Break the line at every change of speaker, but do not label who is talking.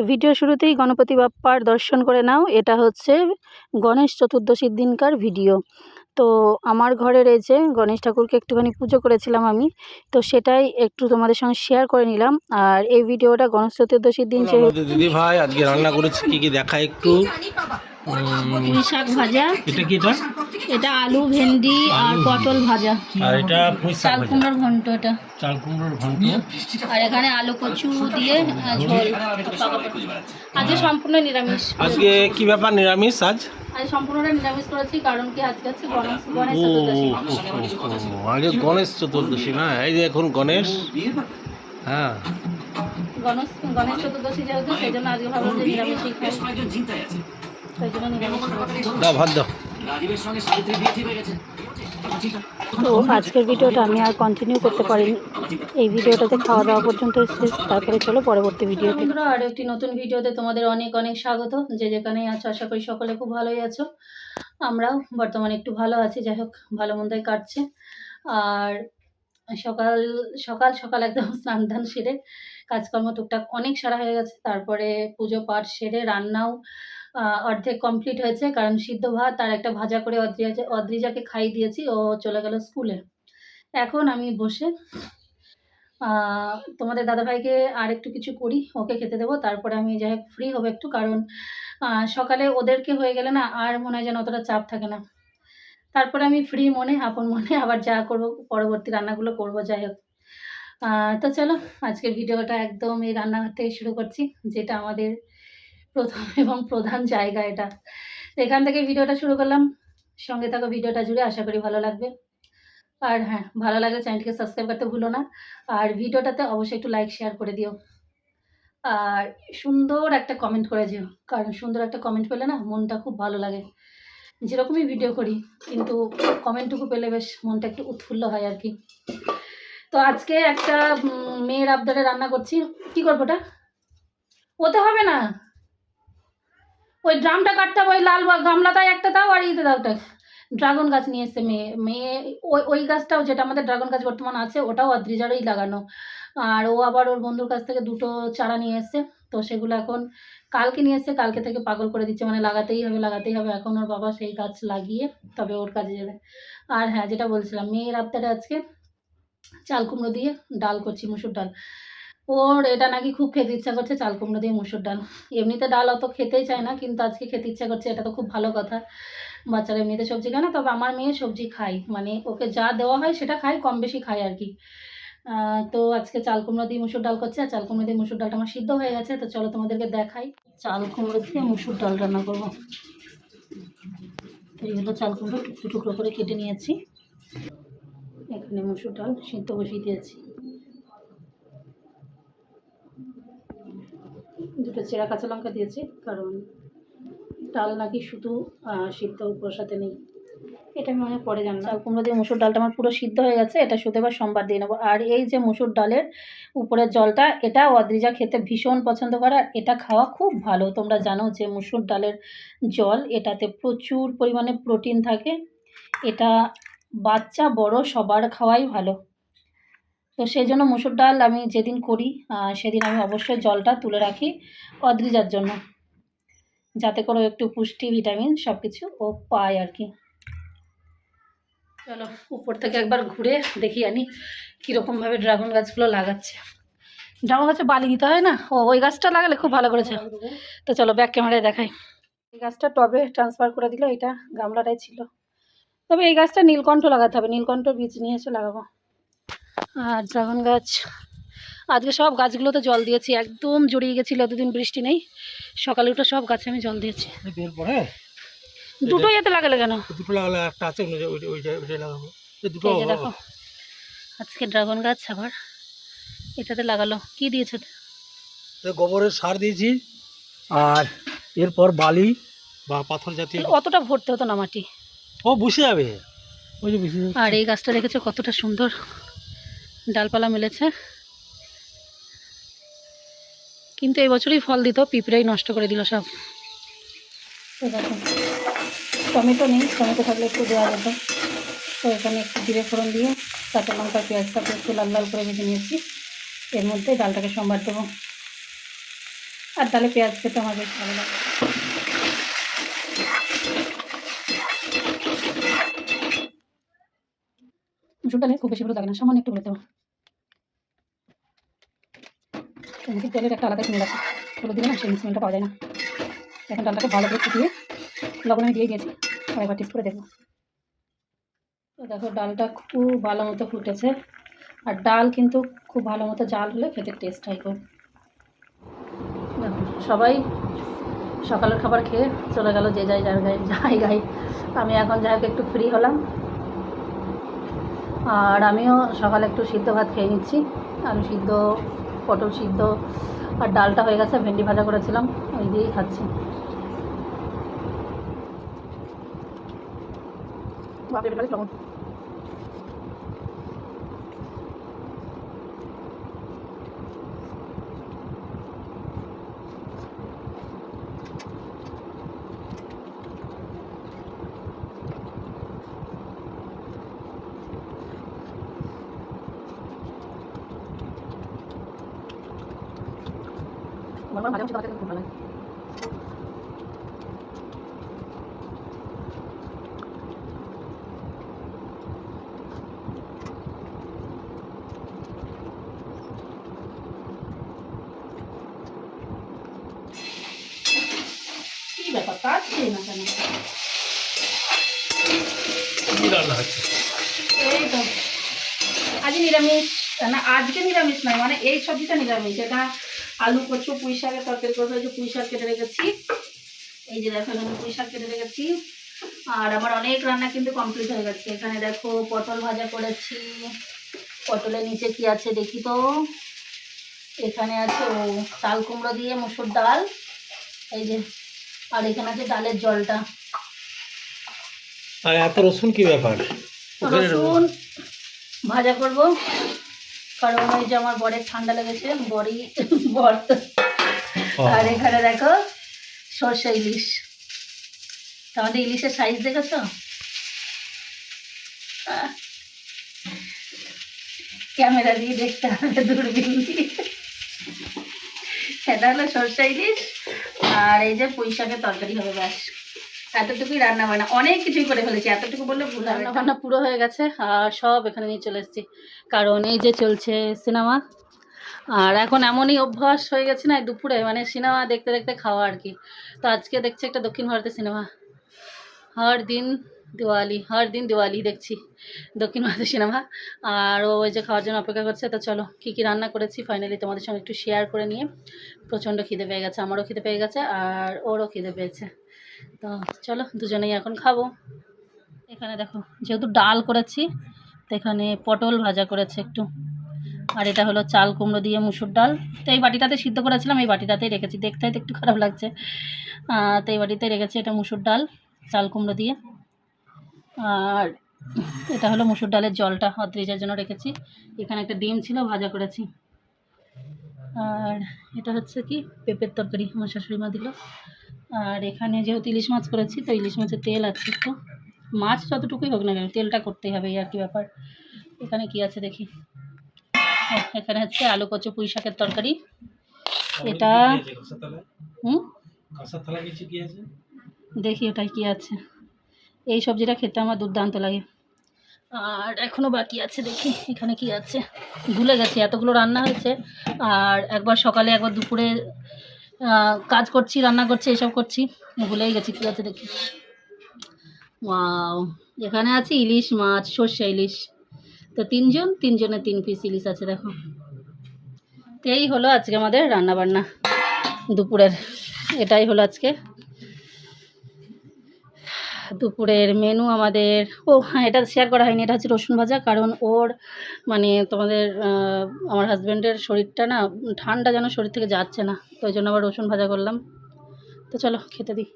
তো ভিডিও শুরুতেই গণপতি বাপ্পার দর্শন করে নাও। এটা হচ্ছে গণেশ চতুর্দশীর দিনকার ভিডিও। তো আমার ঘরের এই যে গণেশ ঠাকুরকে একটুখানি পুজো করেছিলাম আমি তো সেটাই একটু তোমাদের সঙ্গে শেয়ার করে নিলাম। আর এই ভিডিওটা গণেশ চতুর্দশীর দিন
দিদি ভাই আজকে রান্না করেছি কি কি দেখা একটু?
শাক ভাজা।
এটা কি এটা?
এটা আলু ভেন্ডি আর পটল ভাজা।
আর এটা
চাল কুমড়োর ঘন্ট এটা।
চাল কুমড়োর ঘন্ট।
আর এখানে আলু কচু দিয়ে ঝোল। আজকে সম্পূর্ণ নিরামিষ।
আজকে কি ব্যাপার নিরামিষ আজ?
আজ সম্পূর্ণটা নিরামিষ করেছি কারণ কি আজকে হচ্ছে গণেশ গণেশ চতুর্দশী।
আগে গণেশ চতুর্দশী না? এই যে এখন গণেশ। হ্যাঁ।
গণেশ গণেশ চতুর্দশী যেহেতু সেই জন্য আজকে ভাবলাম যে নিরামিষই খাই। সেই জন্য নিরামিষ।
দাও ভাত দাও।
তো আজকের ভিডিওটা আমি আর কন্টিনিউ করতে পারিনি। এই ভিডিওটাতে খাওয়া দাওয়া পর্যন্ত শেষ তারপরে চলো পরবর্তী ভিডিওতে। আর একটি নতুন ভিডিওতে তোমাদের অনেক অনেক স্বাগত। যে যেখানেই আছো আশা করি সকলে খুব ভালোই আছো। আমরাও বর্তমানে একটু ভালো আছি। যাই হোক ভালো মন্দই কাটছে। আর সকাল সকাল সকাল একদম স্নান ধান সেরে কাজকর্ম টুকটাক অনেক সারা হয়ে গেছে। তারপরে পুজো পাঠ সেরে রান্নাও অর্ধেক কমপ্লিট হয়েছে। কারণ সিদ্ধ ভাত আর একটা ভাজা করে অদ্রিজা অদ্রিজাকে খাইয়ে দিয়েছি, ও চলে গেল স্কুলে। এখন আমি বসে তোমাদের দাদাভাইকে আর একটু কিছু করি, ওকে খেতে দেবো। তারপরে আমি যাই ফ্রি হব একটু, কারণ সকালে ওদেরকে হয়ে গেলে না আর মনে হয় যেন অতটা চাপ থাকে না। তারপরে আমি ফ্রি মনে, আপন মনে আবার যা করব, পরবর্তী রান্নাগুলো করব, যাই হোক। তো চলো, আজকের ভিডিওটা একদম এই রান্নাঘর থেকে শুরু করছি, যেটা আমাদের প্রথম এবং প্রধান জায়গা এটা। এখান থেকে ভিডিওটা শুরু করলাম। সঙ্গে থাকো, ভিডিওটা জুড়ে আশা করি ভালো লাগবে। আর হ্যাঁ ভালো লাগলে চ্যানেলটিকে সাবস্ক্রাইব করতে ভুলো না। আর ভিডিওটাতে অবশ্যই একটু লাইক শেয়ার করে দিও। আর সুন্দর একটা কমেন্ট করে যেও কারণ সুন্দর একটা কমেন্ট পেলে না মনটা খুব ভালো লাগে। যেরকমই ভিডিও করি, কিন্তু কমেন্টটুকু পেলে বেশ মনটা একটু উৎফুল্ল হয় আর কি। তো আজকে একটা মেয়ের আবদারে রান্না করছি। কি করব ওটা? ওতে হবে না। ওই ড্রামটা কাটতে হবে, ওই লাল গামলাটায় একটা দাও আর ইতে দাও ড্রাগন গাছ নিয়ে এসছে মেয়ে মেয়ে ওই ওই গাছটাও যেটা আমাদের ড্রাগন গাছ বর্তমান আছে, ওটাও অদ্রিজারই লাগানো। আর ও আবার ওর বন্ধুর কাছ থেকে দুটো চারা নিয়ে এসছে, তো সেগুলো এখন কালকে নিয়ে এসছে, কালকে থেকে পাগল করে দিচ্ছে মানে লাগাতেই হবে লাগাতেই হবে। এখন ওর বাবা সেই গাছ লাগিয়ে তবে ওর কাজে যাবে। আর হ্যাঁ যেটা বলছিলাম, মেয়ের আবদারে আজকে চাল কুমড়ো দিয়ে ডাল করছি, মুসুর ডাল। ওর এটা নাকি খুব খেতে ইচ্ছা করছে, চাল কুমড়ো দিয়ে মুসুর ডাল। এমনিতে ডাল অত খেতেই চায় না, কিন্তু আজকে খেতে ইচ্ছা করছে, এটা তো খুব ভালো কথা। বাচ্চারা এমনিতে সবজি খায় না, তবে আমার মেয়ে সবজি খায়। মানে ওকে যা দেওয়া হয় সেটা খায়, কম বেশি খায় আর কি। তো আজকে চাল কুমড়ো দিয়ে মুসুর ডাল করছে, আর চাল কুমড়ো দিয়ে মুসুর ডালটা আমার সিদ্ধ হয়ে গেছে, তো চলো তোমাদেরকে দেখাই। চাল কুমড়ো দিয়ে মুসুর ডাল রান্না করব। এই চাল কুমড়ো টুকরো টুকরো করে কেটে নিয়েছি। এখানে মুসুর ডাল সিদ্ধ বসিয়ে দিয়েছি। দুটো চেরা কাঁচা লঙ্কা দিয়েছি, কারণ ডাল নাকি শুধু সিদ্ধ বসাতে নেই। এটা আমি হয় পরে জানলাম। চাল কুমড়ো দিয়ে মুসুর ডালটা আমার পুরো সিদ্ধ হয়ে গেছে, এটা শুধু এবার সোমবার দিয়ে নেব। আর এই যে মুসুর ডালের উপরের জলটা, এটা অদ্রিজা খেতে ভীষণ পছন্দ করে, আর এটা খাওয়া খুব ভালো। তোমরা জানো যে মুসুর ডালের জল, এটাতে প্রচুর পরিমাণে প্রোটিন থাকে। এটা বাচ্চা বড় সবার খাওয়াই ভালো। তো সেই জন্য মুসুর ডাল আমি যেদিন করি সেদিন আমি অবশ্যই জলটা তুলে রাখি অদ্রিজার জন্য। যাতে করে একটু পুষ্টি, ভিটামিন সব কিছু ও পায় আর কি। চলো, উপর থেকে একবার ঘুরে দেখি আনি কীরকমভাবে ড্রাগন গাছগুলো লাগাচ্ছে। ড্রাগন গাছে বালি দিতে হয় না? ও, ওই গাছটা লাগালে খুব ভালো করেছে। তো চলো, ব্যাক ক্যামেরায় দেখাই। এই গাছটা টবে ট্রান্সফার করে দিল, এটা গামলাটাই ছিল। তবে এই গাছটা নীলকণ্ঠ লাগাতে হবে, নীলকণ্ঠ বীজ নিয়ে এসে লাগাবো। আর ড্রাগন গাছ। আজকে সব গাছগুলোতে জল দিয়েছি একদম জড়িয়ে গেছিল দুদিন বৃষ্টি নেই। সকালে উঠে সব গাছে আমি জল দিয়েছি। দুটোই এতে লাগালে কেন?
দুটো লাগালে একটা আছে লাগাবো। দুটো
দেখো আজকে ড্রাগন গাছ আবার এটাতে লাগালো। কি দিয়েছে
গোবরের সার দিয়েছি আর এরপর বালি বা পাথর জাতীয়
অতটা ভরতে হতো না মাটি।
ও বসে যাবে। ওই যে বসে যাবে
আর এই গাছটা দেখেছ কতটা সুন্দর। ডালপালা মেলেছে। কিন্তু এই বছরই ফল দিত, পিঁপড়াই নষ্ট করে দিল সব। টমেটো নেই, টমেটো থাকলে একটু দেওয়া যেত। তো এখানে একটু জিরে ফোড়ন দিয়ে কাঁচা লঙ্কা পেঁয়াজটাকে একটু লাল লাল করে ভেজে নিয়েছি। এর মধ্যে ডালটাকে সম্বার দেবো। আর তাহলে পেঁয়াজ খেতে আমার বেশ ভালো লাগে। মুসুর খুব বেশি হলুদ লাগে না, সামান্য একটু বলে দেবো। এদিকে তেলের একটা আলাদা স্মেল আছে। হলুদ দিলে না সেই স্মেলটা পাওয়া যায় না। এখন ডালটাকে ভালো করে ফুটিয়ে লবণ আমি দিয়ে দিয়েছি। আর একবার টেস্ট করে দেখব। তো দেখো, ডালটা খুব ভালো মতো ফুটেছে। আর ডাল কিন্তু খুব ভালো মতো জাল হলে খেতে টেস্ট হয় খুব। সবাই সকালের খাবার খেয়ে চলে গেল যে যাই যার গায়ে জায়গায়। আমি এখন যাই হোক একটু ফ্রি হলাম। আর আমিও সকালে একটু সিদ্ধ ভাত খেয়ে নিচ্ছি। আলু সিদ্ধ পটল সিদ্ধ আর ডালটা হয়ে গেছে ভেন্ডি ভাজা করেছিলাম ওই দিয়েই খাচ্ছি। বাপরে লবণ। আমার ভাজা মাছ তরকারি খুব ভালো লাগে কি ব্যাপার কাটছে না কেন
কি রান্না হচ্ছে
এই তো আজ নিরামিষ না আজকে নিরামিষ নয় মানে এই সবজিটা নিরামিষ এটা আলু কচু পুঁই শাকের তরকারি করব। এই যে পুঁই শাক কেটে রেখেছি। এই যে দেখো এখানে পুঁই শাক কেটে রেখেছি। আর আমার অনেক রান্না কিন্তু কমপ্লিট হয়ে গেছে। এখানে দেখো পটল ভাজা করেছি। পটলের নিচে কি আছে দেখি তো? এখানে আছে ও চাল কুমড়ো দিয়ে মুসুর ডাল। এই যে আর এখানে আছে ডালের জলটা।
আর এত রসুন কি ব্যাপার?
রসুন ভাজা করব। কারণ ওই যে আমার বরের ঠান্ডা লেগেছে বড়ি বর। আর এখানে দেখো, সর্ষে ইলিশ তো আমাদের ইলিশের সাইজ দেখেছ। ক্যামেরা দিয়ে দেখতে হবে দূরবীন দিয়ে এটা হলো সর্ষে ইলিশ, আর এই যে পুঁই শাকের তরকারি হবে ব্যাস এতটুকুই রান্না বান্না, অনেক কিছুই করে ফেলেছি, এতটুকু বললে ভুল রান্না বান্না পুরো হয়ে গেছে, আর সব এখানে নিয়ে চলে এসেছি। কারণ এই যে চলছে সিনেমা, আর এখন এমনই অভ্যাস হয়ে গেছে না দুপুরে মানে সিনেমা দেখতে দেখতে খাওয়া আর কি। তো আজকে দেখছি একটা দক্ষিণ ভারতের সিনেমা। হর দিন দিওয়ালি, হর দিন দিওয়ালি দেখছি, দক্ষিণ ভারতের সিনেমা। আর ওই যে খাওয়ার জন্য অপেক্ষা করছে, তো চলো কী কী রান্না করেছি ফাইনালি তোমাদের সঙ্গে একটু শেয়ার করে নিয়ে। প্রচণ্ড খিদে পেয়ে গেছে, আমারও খিদে পেয়ে গেছে, আর ওরও খিদে পেয়েছে। তো চলো দুজনেই এখন খাব। এখানে দেখো, যেহেতু ডাল করেছি, তো এখানে পটল ভাজা করেছে একটু। আর এটা হলো চাল কুমড়ো দিয়ে মুসুর ডাল। তো এই বাটিটাতে সিদ্ধ করেছিলাম, এই বাটিটাতেই রেখেছি। দেখতে হয়তো একটু খারাপ লাগছে। তো এই বাটিতে রেখেছি এটা মুসুর ডাল, চাল কুমড়ো দিয়ে। আর এটা হলো মুসুর ডালের জলটা, অদ্রিজের জন্য রেখেছি। এখানে একটা ডিম ছিল, ভাজা করেছি। আর এটা হচ্ছে কি, পেঁপের তরকারি, আমার শাশুড়ি মা দিল। আর এখানে যেহেতু ইলিশ মাছ করেছি তো ইলিশ মাছের তেল আছে একটু। মাছ যতটুকুই হোক না কেন তেলটা করতেই হবে এই আর কি ব্যাপার। এখানে কি আছে দেখি? ও, এখানে হচ্ছে আলু কচু পুঁই শাকের তরকারি। এটা হুম? দেখি ওটাই কি আছে। এই সবজিটা খেতে আমার দুর্দান্ত লাগে। আর এখনও বাকি আছে দেখি এখানে কি আছে। ভুলে গেছি এতগুলো রান্না হয়েছে। আর একবার সকালে একবার দুপুরে কাজ করছি, রান্না করছি, এসব করছি। ভুলেই গেছি, কী আছে দেখি। এখানে আছে ইলিশ মাছ, সর্ষে ইলিশ। তো তিনজন, তিনজনে তিন পিস ইলিশ আছে, দেখো। তো এই হলো আজকে আমাদের রান্না বান্না দুপুরের। এটাই হলো আজকে। দুপুরের মেনু আমাদের, ও হ্যাঁ এটা শেয়ার করা হয়নি, এটা হচ্ছে রসুন ভাজা, কারণ ওর মানে তোমাদের আমার হাজব্যান্ডের শরীরটা না, ঠান্ডা যেন শরীর থেকে যাচ্ছে না, তো ওই জন্য আবার রসুন ভাজা করলাম। তো চলো, খেতে দিই।